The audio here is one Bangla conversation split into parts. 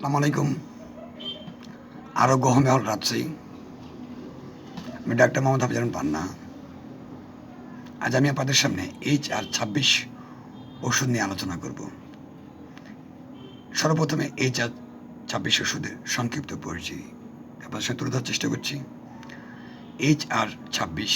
আসসালামু আলাইকুম। আরোগ্য হল রাজশাহী আমি ডাক্তার মোহাম্মদ হাফিজান পান্না। আজ আমি আপনাদের সামনে এইচ আর ছাব্বিশ ওষুধ নিয়ে আলোচনা করব। সর্বপ্রথমে এইচ আর ছাব্বিশ ওষুধের সংক্ষিপ্ত পরিচয়। আপনাদের সাথে তুলে ধরার চেষ্টা করছি। এইচ আর ছাব্বিশ,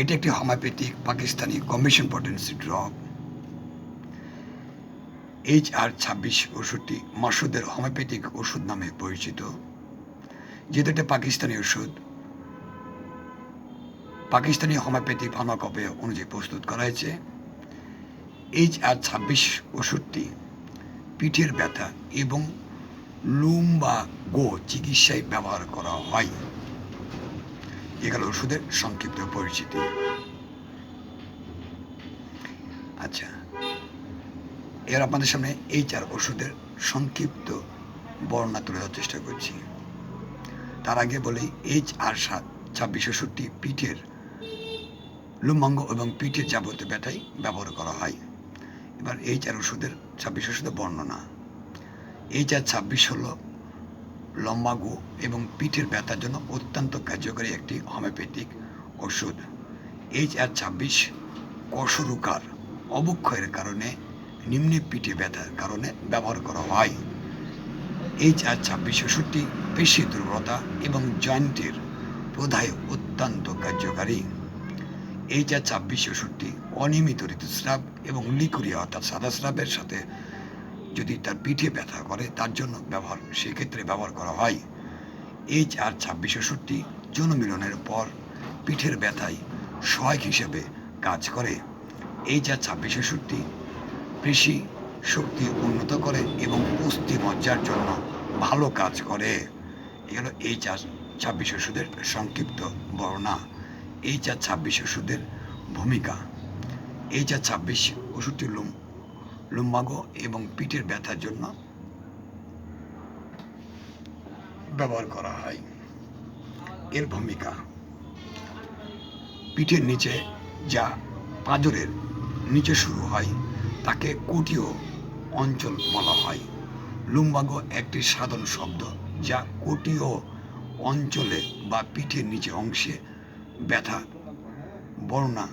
এটি একটি homeopathic Pakistani combination potency drop. H R ছাব্বিশ ওষুধটি মাসুদের হোমিওপ্যাথিক ওষুধ নামে পরিচিত। যেহেতু পাকিস্তানি ওষুধ, পাকিস্তানি হোমিওপ্যাথি ফার্মাকপে অনুযায়ী প্রস্তুত করা হয়েছে। এইচ আর ছাব্বিশ ওষুধটি পিঠের ব্যথা এবং লুম বা গো চিকিৎসায় ব্যবহার করা হয়। এগুলো ওষুধের সংক্ষিপ্ত পরিচিতি আচ্ছা এর আপনাদের সামনে এই চার ওষুধের সংক্ষিপ্ত বর্ণনা তুলে ধরার চেষ্টা করছি। তার আগে বলি, এইচ আর সাত, ছাব্বিশ ওষুধটি পিঠের লুম্বাঙ্গ এবং পিঠের যাবতীয় ব্যথায় ব্যবহার করা হয়। এবার এই চার ওষুধের ছাব্বিশ ওষুধের বর্ণনা। এই চার ছাব্বিশ হলো লম্বাগো এবং পিঠের ব্যথার জন্য অত্যন্ত কার্যকরী একটি হোমিওপ্যাথিক ওষুধ এইচ আর ছাব্বিশ কশরুকার অবক্ষয়ের কারণে নিম্নে পিঠে ব্যথার কারণে ব্যবহার করা হয়। এইচ আর ছাব্বিশ ওষুধটি পেশি দুর্বলতা এবং জয়েন্টের প্রধায় অত্যন্ত কার্যকারী। এইচ আর ছাব্বিশ ওষুধটি অনিয়মিত ঋতুস্রাব এবং লিকুরিয়া অর্থাৎ সাদা স্রাবের সাথে যদি তার পিঠে ব্যথা করে, তার জন্য ব্যবহার, সেক্ষেত্রে ব্যবহার করা হয়। এইচ আর ছাব্বিশ ওষুধটি যৌন মিলনের পর পিঠের ব্যথায় সহায়ক হিসেবে কাজ করে। এইচ আর ছাব্বিশ ওষুধটি পেশি শক্তি উন্নত করে এবং পুষ্টি মজ্জার জন্য ভালো কাজ করে। এগুলো এই চার ছাব্বিশ ওষুধের সংক্ষিপ্ত বর্ণনা। এই চার ছাব্বিশ ওষুধের ভূমিকা। এই চার ছাব্বিশ ওষুধটি লুম লুম্বাগো এবং পিঠের ব্যথার জন্য ব্যবহার করা হয়। এর ভূমিকা। পিঠের নিচে যা পাঁজরের নিচে শুরু হয় তাকে কোটীয় অঞ্চল বলা হয়। লুম্বাগো একটি সাধারণ শব্দ যা কোটীয় অঞ্চলে বা পিঠের নিচে অংশে ব্যথা, বর্ণনা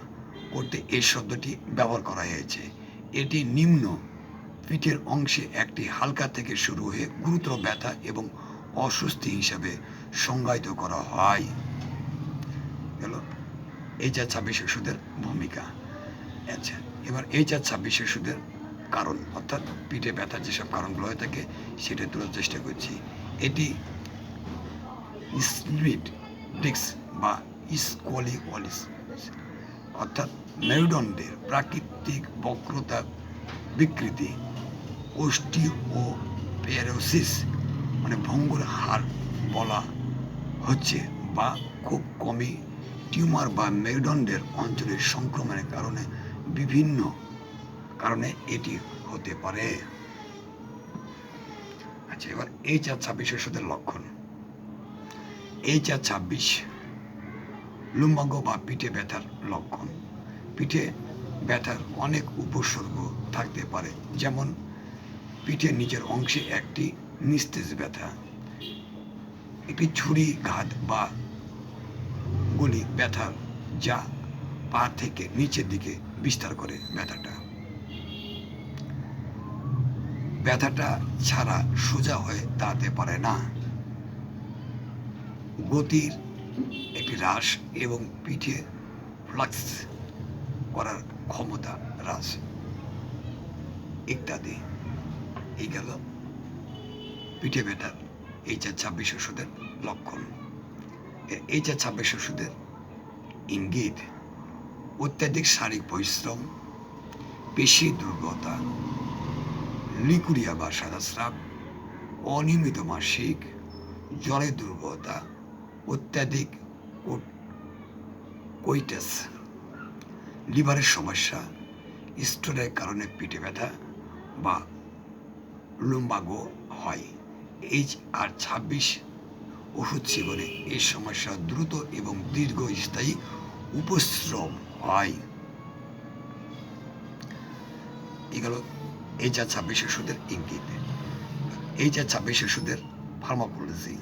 করতে এই শব্দটি ব্যবহার করা হয়েছে। এটি নিম্ন পিঠের অংশে একটি হালকা থেকে শুরু হয়ে গুরুতর ব্যথা এবং অস্বস্তি হিসাবে সংজ্ঞায়িত করা হয়। গেল এই যা ছাব্বিশ ওষুধের ভূমিকা। আচ্ছা এবার এই চার ছাব্বিশ ওষুধের কারণ, অর্থাৎ পিঠে ব্যথার যেসব কারণগুলো হয়ে থাকে, সেটা তোলার চেষ্টা করছি। এটি স্লিট ডিক্স বা ইসকোলিওলিস অর্থাৎ মেরুদণ্ডের প্রাকৃতিক বক্রতা বিকৃতি ওষ্টি ও পেরোসিস মানে ভঙ্গুর হার বলা হচ্ছে বা খুব কমই, টিউমার বা মেরুদণ্ডের অঞ্চলের সংক্রমণের কারণে বিভিন্ন কারণে এটি হতে পারে। আচ্ছা এবার এই চার ছাব্বিশ ওষুধের লক্ষণ। এই চার ছাব্বিশ লুম্বাঙ্গ বা পিঠে ব্যথার লক্ষণ। পিঠে ব্যথার অনেক উপসর্গ থাকতে পারে, যেমন পিঠের নিচের অংশে একটি নিস্তেজ ব্যথা, একটি ছুরি, ঘাত বা গুলি ব্যথা, যা পা থেকে নিচের দিকে বিস্তার করে ব্যথাটা। ব্যথাটা ছাড়া সোজা হয়ে দাঁড়াতে পারে না। গতির একটি হ্রাস এবং পিঠে ফ্লাক্স করার ক্ষমতা হ্রাস। ইত্যাদি। এই গেল পিঠে ব্যথার এই চার ছাব্বিশ ওষুধের লক্ষণ। এই চার ছাব্বিশ ওষুধের ইঙ্গিত অত্যাধিক শারীরিক পরিশ্রম, পেশি দুর্বলতা, লিকুরিয়া বা সাদাস্রাব অনিয়মিত মাসিক জলের দুর্বলতা, অত্যাধিক কৈটাস লিভারের সমস্যা স্টোরের কারণে পিঠে ব্যথা বা লুম্বাগো হয়। এইচ আর ছাব্বিশ ওষুধ সেবনে এই সমস্যা দ্রুত এবং দীর্ঘস্থায়ী উপশ্রম হয়। এগুলো এই যা ছাব্বিশ ওষুধের ইঙ্গিত। এইচ আর ছাব্বিশ ওষুধের ফার্মাকোলজি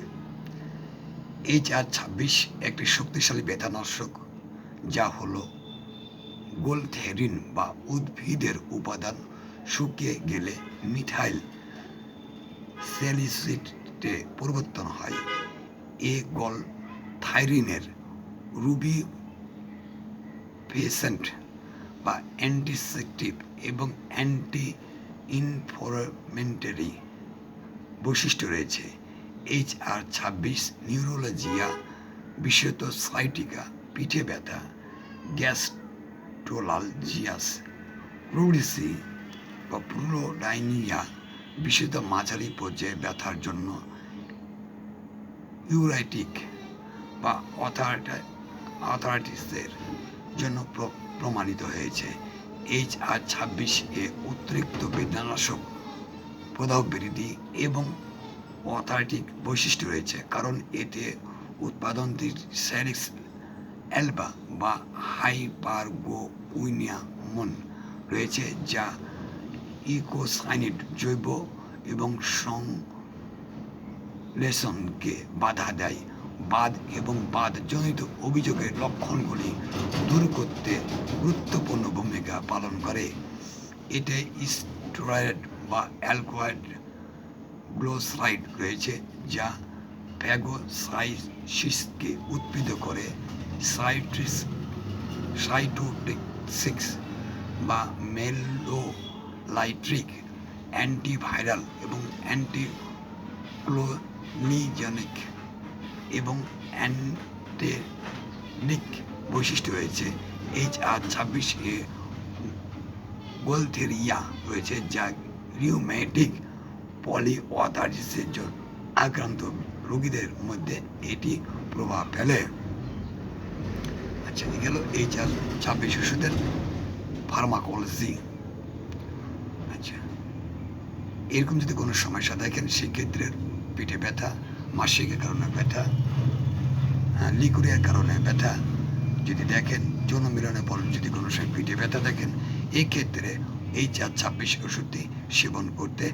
এইচ আর ছাব্বিশ একটি শক্তিশালী বেতানাশক যা হলো গোলথেরিন বা উদ্ভিদের উপাদান শুকিয়ে গেলে মিথাইল স্যালিসিটে পরিবর্তন হয়। এ গল থাইরিনের রুবি পেশেন্ট বা অ্যান্টিসেপটিভ এবং অ্যান্টি ইনফরমেন্টারি বৈশিষ্ট্য রয়েছে। এইচ আর ছাব্বিশ নিউরোলজিয়া বিশেষত সাইটিকা পিঠে ব্যথা গ্যাস্ট্রোলালজিয়াস ক্রুডিসি বা প্রোডাইনিয়া বিশেষত মাঝারি পর্যায়ে ব্যথার জন্য ইউরাইটিক বা অথরাইটিসের জন্য প্র- প্রমাণিত হয়েছে। এইচ আর ছাব্বিশ এ অতিরিক্ত বেদনানাশক প্রদাহ বৃদ্ধি এবং অথারিটিক বৈশিষ্ট্য রয়েছে, কারণ এতে উৎপাদনটির স্যারিক্স অ্যালবা বা হাইপারগোউইনিয়ামন রয়েছে, যা ইকোসাইনিড জৈব এবং সংলেশনকে বাধা দেয়। বাদ এবং বাদজনিত অভিযোগের লক্ষণগুলি দূর করতে গুরুত্বপূর্ণ ভূমিকা পালন করে। এতে স্টেরয়েড বা অ্যালকোয়েড গ্লোসাইড রয়েছে, যা ফ্যাগোসাইসিসকে উদ্ভিদ করে। সাইট্রিস সাইটোটিক্সিক্স বা মেলোলাইট্রিক অ্যান্টিভাইরাল এবং অ্যান্টিক্লোনিজেনিক এবং অ্যান্টেনিক বৈশিষ্ট্য রয়েছে। এইচ আর ছাব্বিশ এ গোলথেরিয়া রয়েছে, যা রিউমেটিক পলিঅথারিসের জন্য আক্রান্ত রোগীদের মধ্যে এটি প্রভাব ফেলে। আচ্ছা গেল এইচ আর ছাব্বিশ ওষুধের ফার্মাকোলজি আচ্ছা এরকম যদি কোনো সমস্যা দেখেন, সেক্ষেত্রে পেটে ব্যথা মাসিকের কারণে ব্যথা লিকুরিয়ার কারণে ব্যথা যদি দেখেন যৌন মিলনের পর যদি কোনো সময় পিঠে ব্যথা দেখেন এই ক্ষেত্রে এই চার ছাব্বিশ ওষুধটি সেবন করতে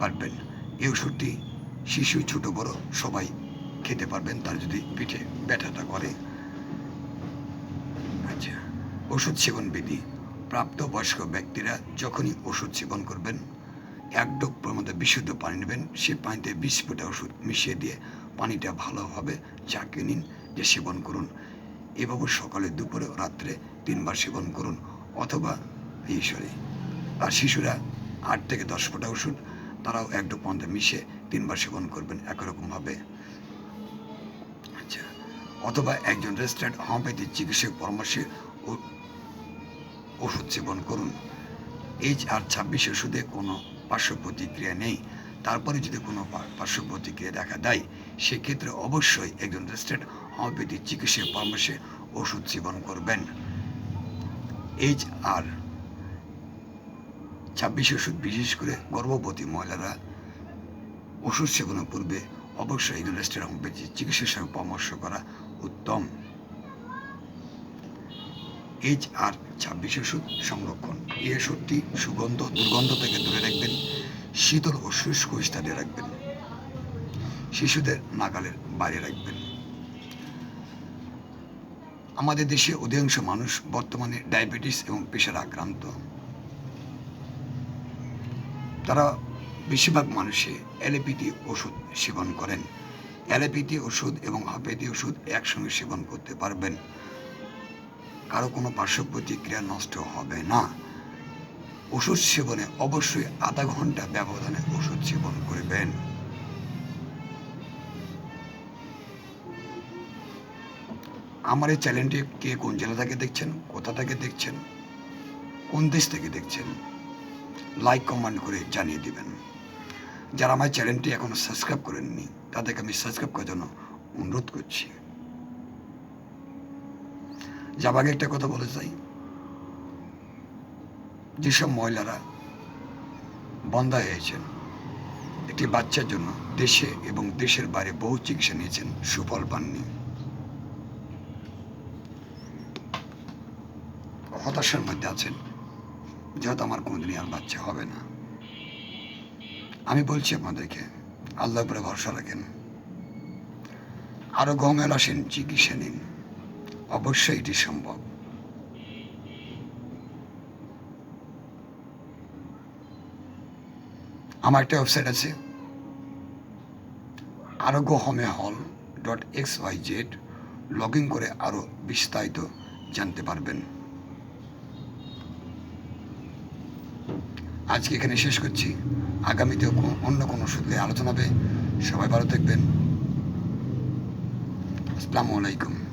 পারবেন। এই ওষুধটি শিশু, ছোট, বড় সবাই খেতে পারবেন, তার যদি পিঠে ব্যথাটা করে। আচ্ছা ওষুধ সেবন বিধি। প্রাপ্তবয়স্ক ব্যক্তিরা যখনই ওষুধ সেবন করবেন এক ডোক মধ্যে বিশুদ্ধ পানি নেবেন। সে পানিতে বিশ ফোঁটা ওষুধ মিশিয়ে দিয়ে পানিটা ভালোভাবে চাকে নিন যে সেবন করুন। এভাবে সকালে, দুপুরে, রাত্রে তিনবার সেবন করুন অথবা, এই সরি, আর শিশুরা আট থেকে দশ ফোঁটা ওষুধ, তারাও এক ডোক মধ্যে মিশিয়ে তিনবার সেবন করবেন একরকমভাবে। আচ্ছা অথবা একজন রেজিস্টার্ড হোমিওপ্যাথি চিকিৎসক পরামর্শে ওষুধ সেবন করুন। এইচ আর ছাব্বিশ ওষুধে কোনো পার্শ্ব প্রতিক্রিয়া নেই, তারপরে যদি কোনো পার্শ্ব প্রতিক্রিয়া দেখা দেয়, সেক্ষেত্রে অবশ্যই একজন রেজিস্টার্ড হোমিওপ্যাথি চিকিৎসক পরামর্শে ওষুধ সেবন করবেন। এইচ আর ছাব্বিশ ওষুধ, বিশেষ করে গর্ভবতী মহিলারা ওষুধ সেবনের পূর্বে অবশ্যই একজন রেজিস্টার্ড হোমিওপ্যাথি চিকিৎসকের সঙ্গে পরামর্শ করা উত্তম। এইচ আর ছাব্বিশ ওষুধ সংরক্ষণ। এই ওষুধটি সুগন্ধ, দুর্গন্ধ থেকে দূরে রাখবেন, শীতল ও শুষ্ক স্থানে রাখবেন, শিশুদের নাগালের বাইরে রাখবেন। আমাদের দেশে অধিকাংশ মানুষ বর্তমানে ডায়াবেটিস এবং প্রেশার আক্রান্ত। তারা বেশিরভাগ মানুষে অ্যালোপ্যাথি ওষুধ সেবন করেন। অ্যালোপ্যাথি ওষুধ এবং হোমিওপ্যাথি ওষুধ একসঙ্গে সেবন করতে পারবেন। কারও কোনো পার্শ্ব প্রতিক্রিয়া নষ্ট হবে না। ওষুধ সেবনে অবশ্যই আধা ঘণ্টা ব্যবধানে ওষুধ সেবন করবেন। আমার এই চ্যানেলটি কে কোন জেলা থেকে দেখছেন, কোথা থেকে দেখছেন, কোন দেশ থেকে দেখছেন, লাইক, কমেন্ট করে জানিয়ে দিবেন। যারা আমার চ্যানেলটি এখনও সাবস্ক্রাইব করেননি, তাদেরকে আমি সাবস্ক্রাইব করার জন্য অনুরোধ করছি। যাবার আগে একটা কথা বলে চাই যেসব মহিলারা বন্ধা হয়েছেন, একটি বাচ্চার জন্য দেশে এবং দেশের বাইরে বহু চিকিৎসা নিয়েছেন সুফল পাননি। হতাশার মধ্যে আছেন, যেহেতু আমার কোনোদিনই আর বাচ্চা হবে না। আমি বলছি আপনাদেরকে আল্লাহ উপরে ভরসা রাখেন। আরও গমের আসেন, চিকিৎসা নিন। অবশ্যই এটি সম্ভব। আমার একটা ওয়েবসাইট আছে। আরোগ্য হোমে হল dot X Y Z log in করে আরও বিস্তারিত জানতে পারবেন। আজকে এখানে শেষ করছি। আগামীতেও অন্য কোনো সূত্রে আলোচনা হবে। সবাই ভালো থাকবেন। আসসালামু আলাইকুম।